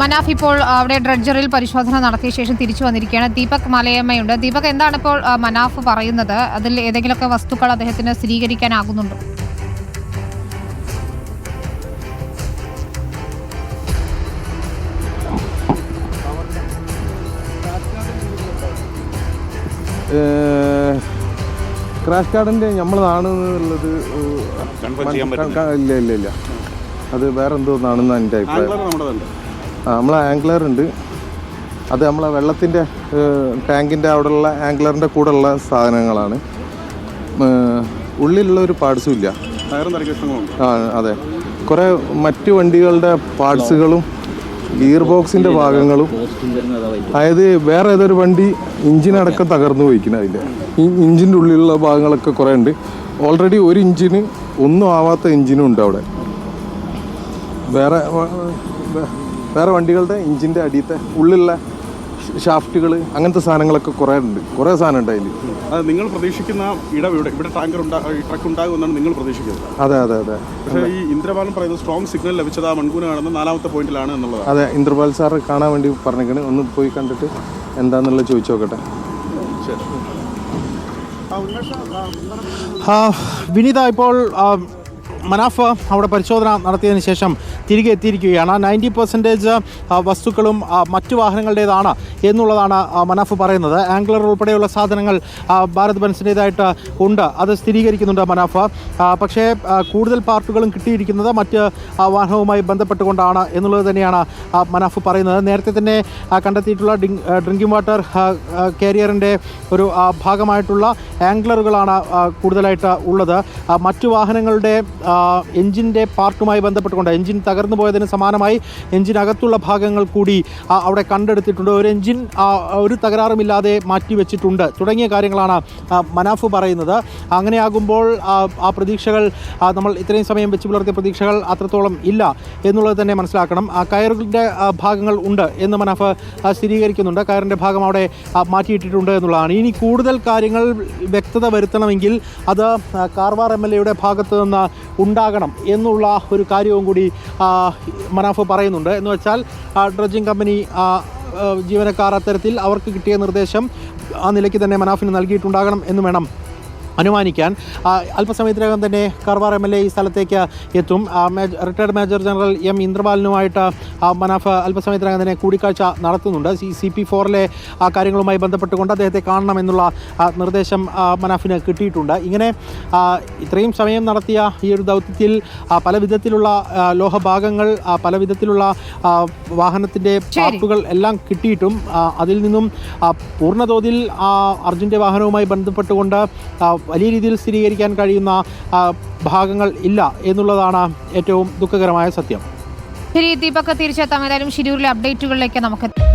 മനാഫ് ഇപ്പോൾ അവിടെ ഡ്രഡ്ജറിൽ പരിശോധന നടത്തിയ ശേഷം തിരിച്ചു വന്നിരിക്കുകയാണ്. ദീപക് മലയമ്മയുണ്ട്. ദീപക് എന്താണ് ഇപ്പോൾ മനാഫ് പറയുന്നത്? അതിൽ ഏതെങ്കിലുമൊക്കെ വസ്തുക്കൾ അദ്ദേഹത്തിന് സ്ഥിരീകരിക്കാനാകുന്നുണ്ടോ? ക്രാഷ് കാർഡിന്റെ നമ്മളതാണ് എന്നുള്ളത് ഇല്ല ഇല്ല ഇല്ല. അത് വേറെ എന്തോന്നാണെന്നാണ് എന്റെ അഭിപ്രായം. നമ്മളെ ആംഗ്ലർ ഉണ്ട്. അത് നമ്മളെ വെള്ളത്തിന്റെ ടാങ്കിന്റെ അവിടെയുള്ള ആംഗ്ലറിന്റെ ഉള്ള സാധനങ്ങളാണ്. ഉള്ളിലുള്ള ഒരു പാർട്സും ഇല്ല. ആ അതെ. കുറേ മറ്റു വണ്ടികളുടെ പാർട്സുകളും ഗിയർ ബോക്സിന്റെ ഭാഗങ്ങളും അതായത് വേറെ ഏതൊരു വണ്ടി ഇഞ്ചിനടക്കം തകർന്നു പോയിക്കണം അതിന്റെ. ഈ ഇഞ്ചിന്റെ ഉള്ളിലുള്ള ഭാഗങ്ങളൊക്കെ കുറേ ഉണ്ട്. ഓൾറെഡി ഒരു ഇഞ്ചിന് ഒന്നും ആവാത്ത ഇഞ്ചിനും ഉണ്ട് അവിടെ. വേറെ വേറെ വണ്ടികളുടെ എഞ്ചിന്റെ അടിയത്തെ ഉള്ളിലുള്ള ഷാഫ്റ്റുകൾ അങ്ങനത്തെ സാധനങ്ങളൊക്കെ കുറേ ഉണ്ട്. കുറേ സാധനം ഉണ്ട് അതിൽ അത് നിങ്ങൾ പ്രതീക്ഷിക്കുന്ന ഇടം ഇവിടെ ഇവിടെ ടാങ്കർ ട്രക്ക് ഉണ്ടാകുമെന്നാണ് നിങ്ങൾ പ്രതീക്ഷിക്കുന്നത്. അതെ അതെ അതെ. പക്ഷേ ഈ ഇന്ദ്രപാലം പറയുന്നത് സ്ട്രോങ് സിഗ്നൽ ലഭിച്ചത് ആ മൺകൂനാണെന്ന് നാലാമത്തെ പോയിന്റിലാണ് എന്നുള്ളത് അതെ ഇന്ദ്രപാൽ സാർ കാണാൻ വേണ്ടി പറഞ്ഞേക്കണ്. ഒന്ന് പോയി കണ്ടിട്ട് എന്താണെന്നുള്ളത് ചോദിച്ചു നോക്കട്ടെ. ശരി. ആ, വിനീത ഇപ്പോൾ ആ, മനാഫ് അവിടെ പരിശോധന നടത്തിയതിന് ശേഷം തിരികെ എത്തിയിരിക്കുകയാണ്. നയന്റി പെർസെന്റേജ് വസ്തുക്കളും മറ്റ് വാഹനങ്ങളുടേതാണ് എന്നുള്ളതാണ് മനാഫ് പറയുന്നത്. ആംഗ്ലർ ഉൾപ്പെടെയുള്ള സാധനങ്ങൾ ഭാരത് ബെൻസിന്റേതായിട്ട് ഉണ്ട്. അത് സ്ഥിരീകരിക്കുന്നുണ്ട് മനാഫ്. പക്ഷേ കൂടുതൽ പാർട്ടുകളും കിട്ടിയിരിക്കുന്നത് മറ്റ് വാഹനവുമായി ബന്ധപ്പെട്ടുകൊണ്ടാണ് എന്നുള്ളത് തന്നെയാണ് മനാഫ് പറയുന്നത്. നേരത്തെ തന്നെ കണ്ടെത്തിയിട്ടുള്ള ഡിങ് ഡ്രിങ്കിങ് വാട്ടർ കാരിയറിന്റെ ഒരു ഭാഗമായിട്ടുള്ള ആംഗ്ലറുകളാണ് കൂടുതലായിട്ട് ഉള്ളത്. മറ്റു വാഹനങ്ങളുടെ എഞ്ചിന്റെ പാർട്ടുമായി ബന്ധപ്പെട്ടുകൊണ്ട് എഞ്ചിൻ തകർന്നു പോയതിന് സമാനമായി എഞ്ചിനകത്തുള്ള ഭാഗങ്ങൾ കൂടി അവിടെ കണ്ടെടുത്തിട്ടുണ്ട്. ഒരു എഞ്ചിൻ ഒരു തകരാറുമില്ലാതെ മാറ്റിവെച്ചിട്ടുണ്ട്. തുടങ്ങിയ കാര്യങ്ങളാണ് മനാഫ് പറയുന്നത്. അങ്ങനെയാകുമ്പോൾ ആ, പ്രതീക്ഷകൾ നമ്മൾ ഇത്രയും സമയം വെച്ച് പുലർത്തിയ പ്രതീക്ഷകൾ അത്രത്തോളം ഇല്ല എന്നുള്ളത് തന്നെ മനസ്സിലാക്കണം. ആ കയറിന്റെ ഭാഗങ്ങൾ ഉണ്ട് എന്ന് മനാഫ് സ്ഥിരീകരിക്കുന്നുണ്ട്. കയറിന്റെ ഭാഗം അവിടെ മാറ്റിയിട്ടിട്ടുണ്ട് എന്നുള്ളതാണ്. ഇനി കൂടുതൽ കാര്യങ്ങൾ വ്യക്തത വരുത്തണമെങ്കിൽ അത് കാർവാർ എം എൽ എയുടെ ഭാഗത്ത് നിന്ന് ഉണ്ടാകണം എന്നുള്ള ഒരു കാര്യവും കൂടി മനാഫ് പറയുന്നുണ്ട്. എന്ന് വെച്ചാൽ ഡ്രഡ്ജിങ് കമ്പനി ജീവനക്കാർ അത്തരത്തിൽ അവർക്ക് കിട്ടിയ നിർദ്ദേശം ആ നിലയ്ക്ക് തന്നെ മനാഫിന് നൽകിയിട്ടുണ്ടാകണം എന്ന് വേണം. അനുമാനിക്കാൻ. അല്പസമയത്തിനകം തന്നെ കർവാർ എം എൽ എ ഈ സ്ഥലത്തേക്ക് എത്തും. റിട്ടയർഡ് മേജർ ജനറൽ എം ഇന്ദ്രപാലിനുമായിട്ട് മനാഫ് അല്പസമയത്തിനകം തന്നെ കൂടിക്കാഴ്ച നടത്തുന്നുണ്ട്. സി സി പി ഫോറിലെ കാര്യങ്ങളുമായി ബന്ധപ്പെട്ടുകൊണ്ട് അദ്ദേഹത്തെ കാണണമെന്നുള്ള നിർദ്ദേശം മനാഫിന് കിട്ടിയിട്ടുണ്ട്. ഇങ്ങനെ ഇത്രയും സമയം നടത്തിയ ഈ ഒരു ദൗത്യത്തിൽ പല വിധത്തിലുള്ള ലോഹഭാഗങ്ങൾ പല വിധത്തിലുള്ള വാഹനത്തിന്റെ പാർപ്പുകൾ പാർട്ടുകൾ എല്ലാം കിട്ടിയിട്ടും അതിൽ നിന്നും പൂർണതോതിൽ അർജുന്റെ വാഹനവുമായി ബന്ധപ്പെട്ടുകൊണ്ട് വലിയ രീതിയിൽ സ്ഥിരീകരിക്കാൻ കഴിയുന്ന ഭാഗങ്ങൾ ഇല്ല എന്നുള്ളതാണ് ഏറ്റവും ദുഃഖകരമായ സത്യം. ശരി ദീപക് തിരിച്ചെത്താം. ഏതായാലും ഷിരൂരിലെ അപ്ഡേറ്റുകളിലേക്ക് നമുക്ക്